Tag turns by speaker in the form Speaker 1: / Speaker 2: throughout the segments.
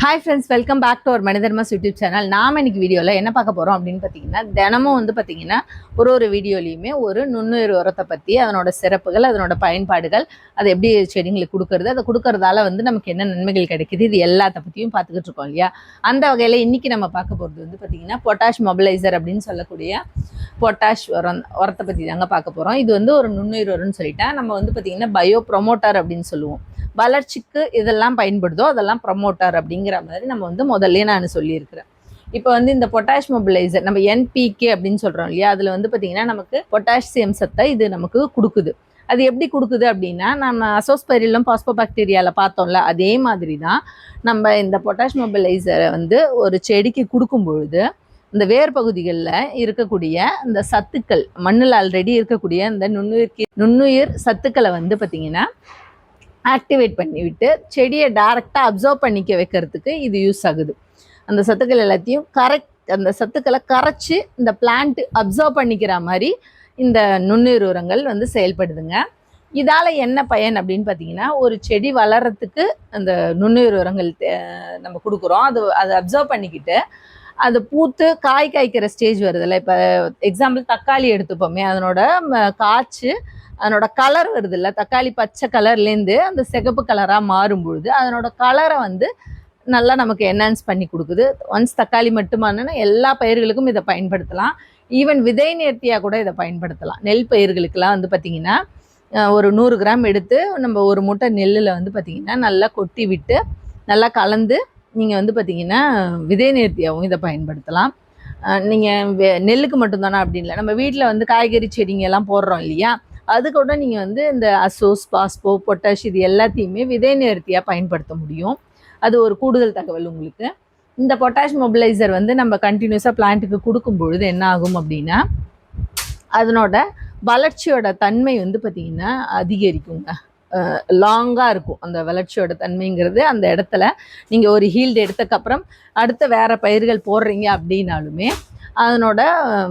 Speaker 1: Hi friends welcome back to our மனிதர்மாஸ் YouTube channel நாம் இன்னைக்கு வீடியோவில் என்ன பார்க்க போகிறோம் அப்படின்னு பார்த்தீங்கன்னா தினமும் வந்து பார்த்தீங்கன்னா ஒரு ஒரு வீடியோலையுமே ஒரு நுண்ணுயிர் உரத்தை பற்றி அதனோட சிறப்புகள் அதனோட பயன்பாடுகள் அதை எப்படி செடிங்களுக்கு கொடுக்கறது அதை கொடுக்கறதால வந்து நமக்கு என்ன நன்மைகள் கிடைக்குது இது எல்லாத்த பற்றியும் பார்த்துக்கிட்டு இருக்கோம் இல்லையா? அந்த வகையில் இன்றைக்கி நம்ம பார்க்க போகிறது வந்து பார்த்திங்கன்னா பொட்டாஷ் மொபிலைசர் அப்படின்னு சொல்லக்கூடிய பொட்டாஷ் உரம் உரத்தை பற்றி தாங்க பார்க்க போகிறோம் இது வந்து ஒரு நுண்ணுயிர் உரம்னு சொல்லிட்டா நம்ம வந்து பார்த்திங்கன்னா பயோ ப்ரொமோட்டர் அப்படின்னு சொல்லுவோம். வளர்ச்சிக்கு இதெல்லாம் பயன்படுதோ அதெல்லாம் ப்ரமோட்டர் அப்படிங்கிற மாதிரி நம்ம வந்து முதல்ல நான் சொல்லியிருக்கிறேன். இப்போ வந்து இந்த பொட்டாஷ் மொபிலைசர் நம்ம என்பிகே அப்படின்னு சொல்கிறோம் இல்லையா? அதில் வந்து பார்த்திங்கன்னா நமக்கு பொட்டாசியம் சத்தை இது நமக்கு கொடுக்குது. அது எப்படி கொடுக்குது அப்படின்னா நம்ம அசோஸ்பெரிலும் பாஸ்போபாக்டீரியாவில் பார்த்தோம்ல அதே மாதிரி தான் நம்ம இந்த பொட்டாஷ் மொபிலைசரை வந்து ஒரு செடிக்கு கொடுக்கும் பொழுது இந்த வேர் பகுதிகளில் இருக்கக்கூடிய இந்த சத்துக்கள் மண்ணில் ஆல்ரெடி இருக்கக்கூடிய இந்த நுண்ணுயிர் நுண்ணுயிர் சத்துக்களை வந்து பார்த்திங்கன்னா ஆக்டிவேட் பண்ணிவிட்டு செடியை டைரெக்டாக அப்சர்வ் பண்ணிக்க வைக்கிறதுக்கு இது யூஸ் ஆகுது. அந்த சத்துக்கள் எல்லாத்தையும் கரெக்ட் அந்த சத்துக்களை கரைச்சி இந்த பிளான்ட் அப்சர்வ் பண்ணிக்கிற மாதிரி இந்த நுண்ணுயிர் உரங்கள் வந்து செயல்படுதுங்க. இதால் என்ன பயன் அப்படின்னு பார்த்தீங்கன்னா ஒரு செடி வளர்கிறதுக்கு அந்த நுண்ணுயிர் உரங்கள் நம்ம கொடுக்குறோம். அது அதை அப்சர்வ் பண்ணிக்கிட்டு அது பூத்து காய் காய்க்கிற ஸ்டேஜ் வருதுல்ல. இப்போ எக்ஸாம்பிள் தக்காளி எடுத்துப்போமே அதனோட காய்ச்சி அதனோட கலர் வருது இல்லை தக்காளி பச்சை கலர்லேருந்து அந்த சிகப்பு கலராக மாறும் பொழுது அதனோட கலரை வந்து நல்லா நமக்கு என்ஹான்ஸ் பண்ணி கொடுக்குது. ஒன்ஸ் தக்காளி மட்டுமானா எல்லா பயிர்களுக்கும் இதை பயன்படுத்தலாம். ஈவன் விதை நேர்த்தியாக கூட இதை பயன்படுத்தலாம். நெல் பயிர்களுக்கெல்லாம் வந்து பார்த்திங்கன்னா ஒரு நூறு கிராம் எடுத்து நம்ம ஒரு மூட்டை நெல்லில் வந்து பார்த்திங்கன்னா நல்லா கொட்டி விட்டு நல்லா கலந்து நீங்கள் வந்து பார்த்திங்கன்னா விதை நேர்த்தியாகவும் இதை பயன்படுத்தலாம். நீங்கள் நெல்லுக்கு மட்டும்தானா அப்படின்னு இல்லை. நம்ம வீட்டில் வந்து காய்கறி செடிங்க எல்லாம் போடுறோம் இல்லையா? அது கூட நீங்கள் வந்து இந்த அசோஸ் பாஸ்போ பொட்டாஷ் இது எல்லாத்தையுமே விதை நேர்த்தியாக பயன்படுத்த முடியும். அது ஒரு கூடுதல் தகவல் உங்களுக்கு. இந்த பொட்டாஷ் மொபிலைசர் வந்து நம்ம கண்டினியூஸாக பிளான்ட்டுக்கு கொடுக்கும் பொழுது என்ன ஆகும் அப்படின்னா அதனோட வளர்ச்சியோட தன்மை வந்து பார்த்திங்கன்னா அதிகரிக்குங்க. லாங்காக இருக்கும். அந்த வளர்ச்சியோட தன்மைங்கிறது அந்த இடத்துல நீங்கள் ஒரு ஹீல்டு எடுத்தக்கப்புறம் அடுத்த வேறு பயிர்கள் போடுறீங்க அப்படின்னாலுமே அதனோட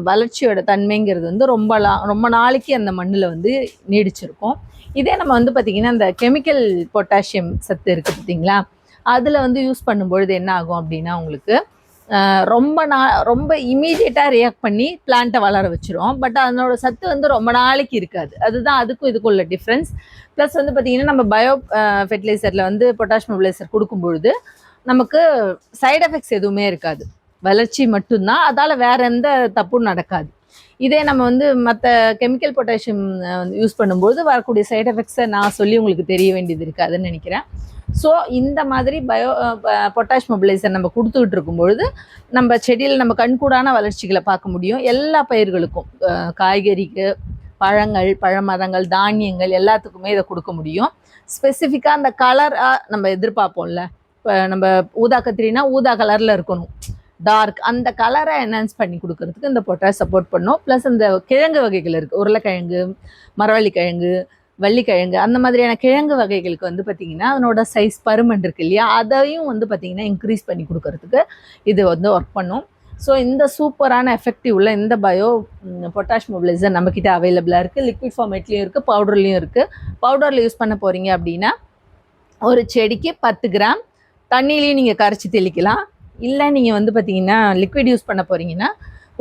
Speaker 1: வளர்ச்சியோட தன்மைங்கிறது வந்து ரொம்ப லா ரொம்ப நாளைக்கு அந்த மண்ணில் வந்து நீடிச்சிருக்கும். இதே நம்ம வந்து பார்த்திங்கன்னா அந்த கெமிக்கல் பொட்டாசியம் சத்து இருக்குது பார்த்தீங்களா அதில் வந்து யூஸ் பண்ணும்பொழுது என்ன ஆகும் அப்படின்னா உங்களுக்கு ரொம்ப நா ரொம்ப இமீடியட்டாக ரியாக்ட் பண்ணி பிளான்ட்டை வளர வச்சிரும். பட் அதனோட சத்து வந்து ரொம்ப நாளைக்கு இருக்காது. அதுதான் அதுக்கும் இதுக்குள்ள டிஃப்ரென்ஸ். ப்ளஸ் வந்து பார்த்திங்கன்னா நம்ம பயோ ஃபெர்டிலைசரில் வந்து பொட்டாஷ் மொபிலைசர் கொடுக்கும்பொழுது நமக்கு சைட் எஃபெக்ட்ஸ் எதுவுமே இருக்காது. வளர்ச்சி மட்டும்தான். அதால் வேற எந்த தப்பும் நடக்காது. இதே நம்ம வந்து மற்ற கெமிக்கல் பொட்டாசியம் யூஸ் பண்ணும்போது வரக்கூடிய சைட் எஃபெக்ட்ஸை நான் சொல்லி உங்களுக்கு தெரிய வேண்டியது இருக்காதுன்னு நினைக்கிறேன். ஸோ இந்த மாதிரி பயோ பொட்டாஷ் மொபிலைசர் நம்ம கொடுத்துக்கிட்டு இருக்கும்பொழுது நம்ம செடியில் நம்ம கண்கூடான வளர்ச்சிகளை பார்க்க முடியும். எல்லா பயிர்களுக்கும் காய்கறிக்கு பழங்கள் பழமரங்கள் தானியங்கள் எல்லாத்துக்குமே இதை கொடுக்க முடியும். ஸ்பெசிஃபிக்காக அந்த கலராக நம்ம எதிர்பார்ப்போம்ல. இப்போ நம்ம ஊதா கத்திரினா ஊதா கலரில் இருக்கணும். டார்க் அந்த கலரை என்ஹான்ஸ் பண்ணி கொடுக்கறதுக்கு இந்த பொட்டாஷ் சப்போர்ட் பண்ணும். ப்ளஸ் இந்த கிழங்கு வகைகள் இருக்குது உருளைக்கிழங்கு மரவள்ளி கிழங்கு வள்ளிக்கிழங்கு அந்த மாதிரியான கிழங்கு வகைகளுக்கு வந்து பார்த்திங்கன்னா அதனோட சைஸ் பருமன் இருக்குது இல்லையா? அதையும் வந்து பார்த்திங்கன்னா இன்க்ரீஸ் பண்ணி கொடுக்கறதுக்கு இது வந்து ஒர்க் பண்ணும். ஸோ இந்த சூப்பரான எஃபெக்டிவ் உள்ள இந்த பயோ பொட்டாஷ் மொபிலைசர் நம்மக்கிட்ட அவைலபிளாக இருக்குது லிக்விட் ஃபார்மேட்லேயும் இருக்குது பவுடர்லேயும் இருக்குது பவுடரில் யூஸ் பண்ண போகிறீங்க அப்படின்னா ஒரு செடிக்கு பத்து கிராம் தண்ணியிலையும் நீங்கள் கரைச்சி தெளிக்கலாம். இல்லை நீங்கள் வந்து பார்த்தீங்கன்னா லிக்விட் யூஸ் பண்ண போகிறீங்கன்னா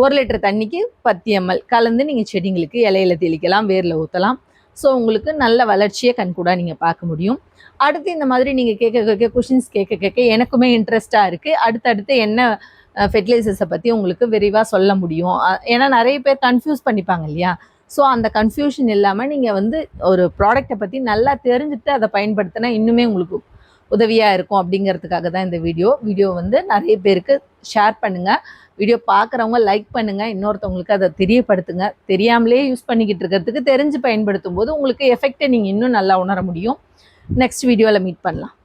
Speaker 1: ஒரு லிட்டர் தண்ணிக்கு பத்து எம்எல் கலந்து நீங்கள் செடிங்களுக்கு இலையில தெளிக்கலாம் வேரில் ஊற்றலாம் ஸோ உங்களுக்கு நல்ல வளர்ச்சியை கண்கூடாக நீங்கள் பார்க்க முடியும். அடுத்து இந்த மாதிரி நீங்கள் கேட்க கேட்க கொஷின்ஸ் கேட்க கேட்க எனக்குமே இன்ட்ரெஸ்ட்டாக இருக்குது அடுத்தடுத்து என்ன ஃபெர்டிலைசர்ஸை பற்றி உங்களுக்கு விரிவாக சொல்ல முடியும். ஏன்னா நிறைய பேர் கன்ஃபியூஸ் பண்ணிப்பாங்க இல்லையா? ஸோ அந்த கன்ஃபியூஷன் இல்லாமல் நீங்கள் வந்து ஒரு ப்ராடக்டை பற்றி நல்லா தெரிஞ்சுட்டு அதை பயன்படுத்தினா இன்னுமே உங்களுக்கு உதவியாக இருக்கும் அப்படிங்கிறதுக்காக தான் இந்த வீடியோ. வீடியோ வந்து நிறைய பேருக்கு ஷேர் பண்ணுங்கள் வீடியோ பார்க்குறவங்க லைக் பண்ணுங்கள் இன்னொருத்தவங்களுக்கு அதை தெரியப்படுத்துங்க. தெரியாமலே யூஸ் பண்ணிக்கிட்டு இருக்கிறதுக்கு தெரிஞ்சு பயன்படுத்தும் போது உங்களுக்கு எஃபெக்டை நீங்கள் இன்னும் நல்லா உணர முடியும். நெக்ஸ்ட் வீடியோவில் மீட் பண்ணலாம்.